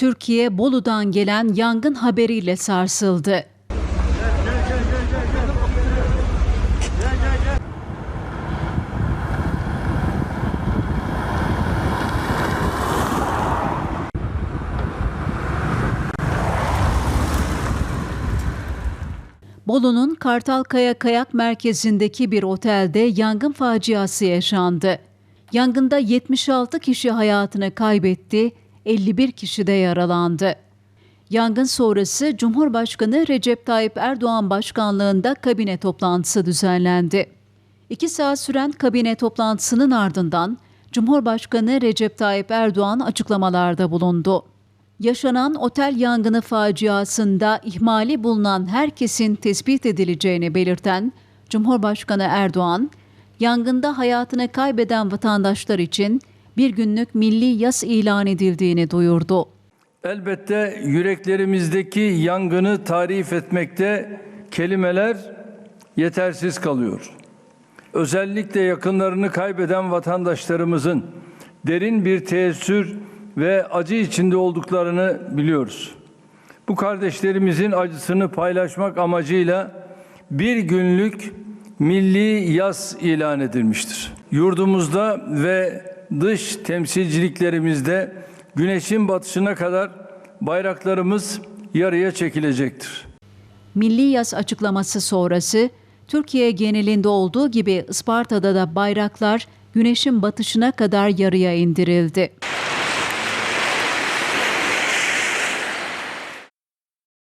Türkiye Bolu'dan gelen yangın haberiyle sarsıldı. Bolu'nun Kartalkaya Kayak Merkezi'ndeki bir otelde yangın faciası yaşandı. Yangında 76 kişi hayatını kaybetti, 51 kişi de yaralandı. Yangın sonrası Cumhurbaşkanı Recep Tayyip Erdoğan başkanlığında kabine toplantısı düzenlendi. İki saat süren kabine toplantısının ardından Cumhurbaşkanı Recep Tayyip Erdoğan açıklamalarda bulundu. Yaşanan otel yangını faciasında ihmali bulunan herkesin tespit edileceğini belirten Cumhurbaşkanı Erdoğan, yangında hayatını kaybeden vatandaşlar için bir günlük milli yas ilan edildiğini duyurdu. Elbette yüreklerimizdeki yangını tarif etmekte kelimeler yetersiz kalıyor. Özellikle yakınlarını kaybeden vatandaşlarımızın derin bir teessür ve acı içinde olduklarını biliyoruz. Bu kardeşlerimizin acısını paylaşmak amacıyla bir günlük milli yas ilan edilmiştir. Yurdumuzda ve dış temsilciliklerimizde güneşin batışına kadar bayraklarımız yarıya çekilecektir. Milli yas açıklaması sonrası Türkiye genelinde olduğu gibi Isparta'da da bayraklar güneşin batışına kadar yarıya indirildi.